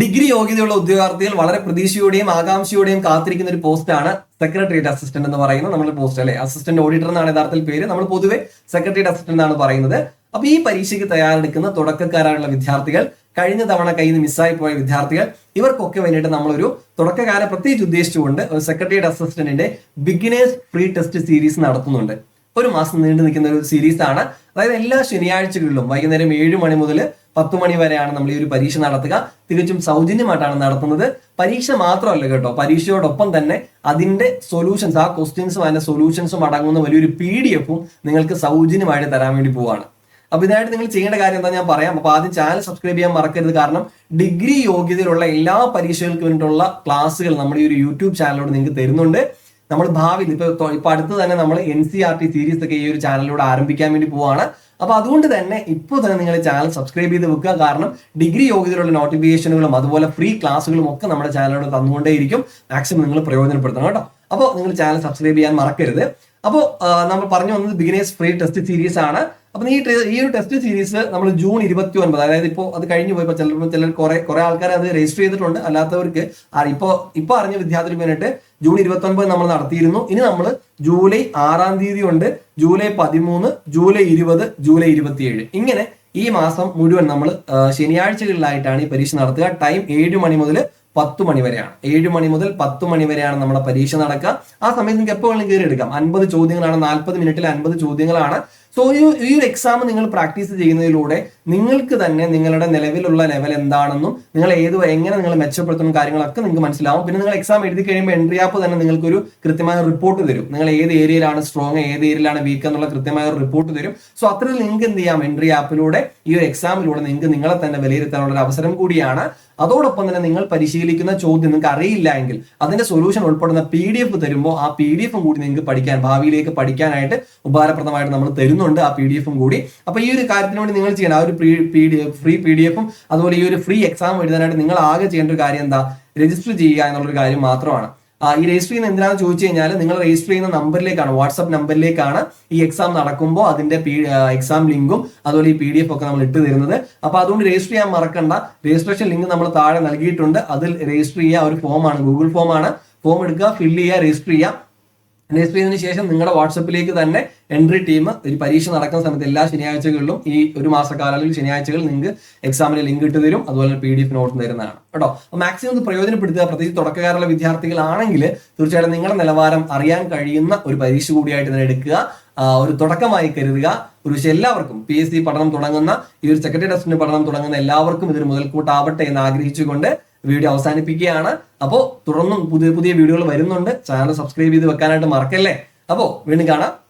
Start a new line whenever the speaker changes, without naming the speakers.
Degree യോഗ്യതയുള്ള ഉദ്യോഗാർത്ഥികൾ വളരെ പ്രതീക്ഷയോടെയും ആകാംക്ഷയോടെയും കാത്തിരിക്കുന്ന ഒരു പോസ്റ്റാണ് സെക്രട്ടേറിയറ്റ് അസിസ്റ്റന്റ് എന്ന് പറയുന്നത് നമ്മുടെ പോസ്റ്റ് അല്ലെ? അസിസ്റ്റന്റ് ഓഡിറ്റർ എന്നാണ് യഥാർത്ഥത്തിൽ പേര്. നമ്മൾ പൊതുവെ സെക്രട്ടേറിയറ്റ് അസിസ്റ്റന്റ് എന്നാണ് പറയുന്നത്. അപ്പൊ ഈ പരീക്ഷയ്ക്ക് തയ്യാറെടുക്കുന്ന തുടക്കക്കാരായുള്ള വിദ്യാർത്ഥികൾ കഴിഞ്ഞ തവണ കയ്യിൽ നിന്ന് മിസ്സായി പോയ വിദ്യാർത്ഥികൾ ഇവർക്കൊക്കെ വേണ്ടിയിട്ട് നമ്മളൊരു തുടക്കകാലം പ്രത്യേകിച്ച് ഉദ്ദേശിച്ചുകൊണ്ട് ഒരു സെക്രട്ടേറിയറ്റ് അസിസ്റ്റന്റിന്റെ ബിഗിനേഴ്സ് പ്രീ ടെസ്റ്റ് സീരീസ് നടത്തുന്നുണ്ട്. ഒരു മാസം നീണ്ടു നിൽക്കുന്ന ഒരു സീരീസ് ആണ്. അതായത് എല്ലാ ശനിയാഴ്ചകളിലും വൈകുന്നേരം ഏഴ് മണി മുതൽ പത്ത് മണി വരെയാണ് നമ്മൾ ഈ ഒരു പരീക്ഷ നടത്തുക. തികച്ചും സൗജന്യമായിട്ടാണ് നടത്തുന്നത്. പരീക്ഷ മാത്രമല്ല കേട്ടോ പരീക്ഷയോടൊപ്പം തന്നെ അതിന്റെ സൊല്യൂഷൻസ് ആ ക്വസ്റ്റ്യൻസും അതിന്റെ സൊല്യൂഷൻസും അടങ്ങുന്ന വലിയൊരു പി ഡി എഫും നിങ്ങൾക്ക് സൗജന്യമായിട്ട് തരാൻ വേണ്ടി പോവാണ്. അപ്പൊ ഇതിനായിട്ട് നിങ്ങൾ ചെയ്യേണ്ട കാര്യം എന്താ ഞാൻ പറയാം. അപ്പൊ ആദ്യം ചാനൽ സബ്സ്ക്രൈബ് ചെയ്യാൻ മറക്കരുത്. കാരണം ഡിഗ്രി യോഗ്യതയിലുള്ള എല്ലാ പരീക്ഷകൾക്ക് വേണ്ടിയിട്ടുള്ള ക്ലാസ്സുകൾ നമ്മുടെ ഈ ഒരു യൂട്യൂബ് ചാനലിലൂടെ നിങ്ങൾക്ക് തരുന്നുണ്ട്. നമ്മൾ ഭാവിയിൽ ഇപ്പൊ ഇപ്പൊ അടുത്ത് തന്നെ നമ്മൾ N C R T series ഒക്കെ ഈ ഒരു ചാനലിലൂടെ ആരംഭിക്കാൻ വേണ്ടി പോവാണ്. അപ്പൊ അതുകൊണ്ട് തന്നെ ഇപ്പൊ തന്നെ നിങ്ങൾ ചാനൽ സബ്സ്ക്രൈബ് ചെയ്ത് വെക്കുക. കാരണം ഡിഗ്രി യോഗ്യതയിലുള്ള നോട്ടിഫിക്കേഷനുകളും അതുപോലെ ഫ്രീ ക്ലാസ്സുകളും ഒക്കെ നമ്മുടെ ചാനലിലൂടെ തന്നുകൊണ്ടേയിരിക്കും. മാക്സിമം നിങ്ങൾ പ്രയോജനപ്പെടുത്തണം കേട്ടോ. അപ്പോൾ നിങ്ങൾ ചാനൽ സബ്സ്ക്രൈബ് ചെയ്യാൻ മറക്കരുത്. അപ്പോൾ നമ്മൾ പറഞ്ഞു വന്നത് ബിഗിനേഴ്സ് ഫ്രീ ടെസ്റ്റ് സീരീസ് ആണ്. അപ്പൊ ഈ ഈ ഒരു ടെസ്റ്റ് സീരീസ് നമ്മൾ ജൂൺ ഇരുപത്തി ഒൻപത് അതായത് ഇപ്പോൾ അത് കഴിഞ്ഞു പോയപ്പോൾ ചിലപ്പോൾ ചിലർ കുറെ കുറെ ആൾക്കാർ അത് രജിസ്റ്റർ ചെയ്തിട്ടുണ്ട്. അല്ലാത്തവർക്ക് ഇപ്പോൾ ഇപ്പോൾ അറിഞ്ഞ വിദ്യാർത്ഥികൾക്ക് വേണ്ടിയിട്ട് ജൂൺ ഇരുപത്തി ഒൻപത് നമ്മൾ നടത്തിയിരുന്നു. ഇനി നമ്മൾ ജൂലൈ ആറാം തീയതി ഉണ്ട് ജൂലൈ പതിമൂന്ന് ജൂലൈ ഇരുപത് ജൂലൈ ഇരുപത്തിയേഴ് ഇങ്ങനെ ഈ മാസം മുഴുവൻ നമ്മൾ ശനിയാഴ്ചകളിലായിട്ടാണ് ഈ പരീക്ഷ നടത്തുക. ടൈം ഏഴ് മണി മുതൽ പത്ത് മണി വരെയാണ്. ഏഴ് മണി മുതൽ പത്ത് മണി വരെയാണ് നമ്മുടെ പരീക്ഷ നടക്കുക. ആ സമയത്ത് നിങ്ങൾക്ക് വേണമെങ്കിലും കയറി എടുക്കാം. അൻപത് ചോദ്യങ്ങളാണ് നാൽപ്പത് മിനിറ്റിൽ അൻപത് ചോദ്യങ്ങളാണ് സോ ഈ ഈ ഒരു എക്സാം നിങ്ങൾ പ്രാക്ടീസ് ചെയ്യുന്നതിലൂടെ നിങ്ങൾക്ക് തന്നെ നിങ്ങളുടെ നിലവിലുള്ള ലെവൽ എന്താണെന്നും നിങ്ങൾ ഏത് എങ്ങനെ നിങ്ങൾ മെച്ചപ്പെടുത്തുന്ന കാര്യങ്ങളൊക്കെ നിങ്ങൾക്ക് മനസ്സിലാവും. പിന്നെ നിങ്ങൾ എക്സാം എഴുതി കഴിയുമ്പോൾ എൻട്രി ആപ്പ് തന്നെ നിങ്ങൾക്കൊരു കൃത്യമായ റിപ്പോർട്ട് തരും. നിങ്ങൾ ഏത് ഏരിയയിലാണ് സ്ട്രോങ് ഏത് ഏരിയയിലാണ് വീക്ക് എന്നുള്ള കൃത്യമായ ഒരു റിപ്പോർട്ട് തരും. സോ അത്ര നിങ്ങൾക്ക് എന്ത് ചെയ്യാം? എൻട്രി ആപ്പിലൂടെ ഈ ഒരു എക്സാമിലൂടെ നിങ്ങൾക്ക് നിങ്ങളെ തന്നെ വിലയിരുത്താനുള്ള ഒരു അവസരം കൂടിയാണ്. അതോടൊപ്പം തന്നെ നിങ്ങൾ പരിശീലിക്കുന്ന ചോദ്യം നിങ്ങൾക്ക് അറിയില്ല എങ്കിൽ അതിന്റെ സൊല്യൂഷൻ ഉൾപ്പെടുന്ന പി ഡി എഫ് തരുമ്പോൾ ആ പി ഡി എഫും കൂടി നിങ്ങൾക്ക് പഠിക്കാൻ ഭാവിയിലേക്ക് പഠിക്കാനായിട്ട് ഉപകാരപ്രദമായിട്ട് നമ്മൾ തരുന്നുണ്ട്. ആ പി ഡി എഫും കൂടി. അപ്പൊ ഈ ഒരു കാര്യത്തിന് വേണ്ടി നിങ്ങൾ ചെയ്യണം. ആ ഒരു ഫ്രീ പി ഡി എഫും അതുപോലെ ഈ ഒരു ഫ്രീ എക്സാം എഴുതാനായിട്ട് നിങ്ങൾ ആകെ ചെയ്യേണ്ട ഒരു കാര്യം എന്താ? രജിസ്റ്റർ ചെയ്യുക എന്നുള്ളൊരു കാര്യം മാത്രമാണ്. ഈ രജിസ്റ്റർ ചെയ്യുന്ന എന്തിനാണെന്ന് ചോദിച്ചു കഴിഞ്ഞാൽ നിങ്ങൾ രജിസ്റ്റർ ചെയ്യുന്ന നമ്പറിലേക്കാണ് വാട്സ്ആപ്പ് നമ്പറിലേക്കാണ് ഈ എക്സാം നടക്കുമ്പോൾ അതിന്റെ എക്സാം ലിങ്കും അതുപോലെ ഈ പി ഡി എഫ് ഒക്കെ നമ്മൾ ഇട്ട് തരുന്നത്. അപ്പോൾ അതുകൊണ്ട് രജിസ്റ്റർ ചെയ്യാൻ മറക്കണ്ട. രജിസ്ട്രേഷൻ ലിങ്ക് നമ്മൾ താഴെ നൽകിയിട്ടുണ്ട്. അതിൽ രജിസ്റ്റർ ചെയ്യുക. ഒരു ഫോമാണ് ഗൂഗിൾ ഫോമാണ് ഫോം എടുക്കുക ഫില്ല് ചെയ്യുക രജിസ്റ്റർ ചെയ്യുക. രജിസ്റ്റർ ചെയ്തതിനു ശേഷം നിങ്ങളുടെ വാട്സപ്പിലേക്ക് തന്നെ എൻട്രി ടീം ഒരു പരീക്ഷ നടക്കുന്ന സമയത്ത് എല്ലാ ശനിയാഴ്ചകളിലും ഈ ഒരു മാസക്കാലങ്ങളിൽ ശനിയാഴ്ചകൾ നിങ്ങൾക്ക് എക്സാമിന് ലിങ്ക് ഇട്ട് തരും. അതുപോലെ പി ഡി എഫ് നോട്ട് തരുന്നതാണ്. കേട്ടോ? മാക്സിമം ഇത് പ്രയോജനപ്പെടുത്തുക. പ്രത്യേകിച്ച് തുടക്കക്കാരുള്ള വിദ്യാർത്ഥികളാണെങ്കിൽ തീർച്ചയായിട്ടും നിങ്ങളുടെ നിലവാരം അറിയാൻ കഴിയുന്ന ഒരു പരീക്ഷ കൂടിയായിട്ട് തന്നെ എടുക്കുക. ഒരു തുടക്കമായി കരുതുക. ഒരു എല്ലാവർക്കും പി എസ് സി പഠനം തുടങ്ങുന്ന ഈ ഒരു സെക്രട്ടറി ടെസ്റ്റിന് പഠനം തുടങ്ങുന്ന എല്ലാവർക്കും ഇതൊരു മുതൽക്കൂട്ടാവട്ടെ എന്ന് ആഗ്രഹിച്ചുകൊണ്ട് വീഡിയോ അവസാനിപ്പിക്കുകയാണ്. അപ്പോൾ തുടർന്നും പുതിയ പുതിയ വീഡിയോകൾ വരുന്നുണ്ട്. ചാനൽ സബ്സ്ക്രൈബ് ചെയ്ത് വെക്കാനായിട്ട് മറക്കല്ലേ? അപ്പോൾ വീണ്ടും കാണാം.